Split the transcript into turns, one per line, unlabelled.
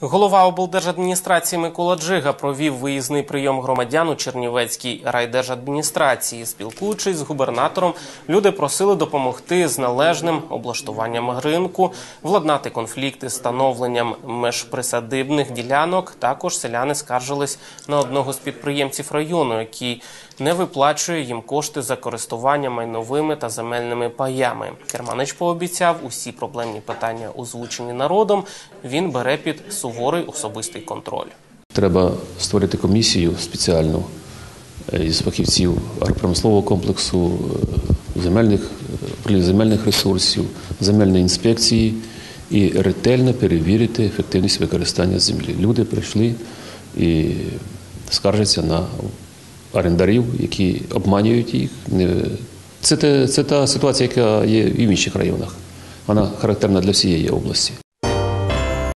Голова облдержадміністрації Микола Джига провів виїзний прийом громадян у Чернівецькій райдержадміністрації. Спілкуючись з губернатором, люди просили допомогти з належним облаштуванням ринку, владнати конфлікти становленням межприсадибних ділянок. Також селяни скаржились на одного з підприємців району, який не виплачує їм кошти за користування майновими та земельними паями. Керманич пообіцяв усі проблемні питання, озвучені народом. Він бере під суворий особистий контроль.
Треба створити комісію спеціальну е, із фахівців агропромислового комплексу, е, земельних, е, земельних ресурсів, земельної інспекції і ретельно перевірити ефективність використання землі. Люди прийшли і скаржаться на орендарів, які обманюють їх. Це, це та ситуація, яка є і в інших районах. Вона характерна для всієї області.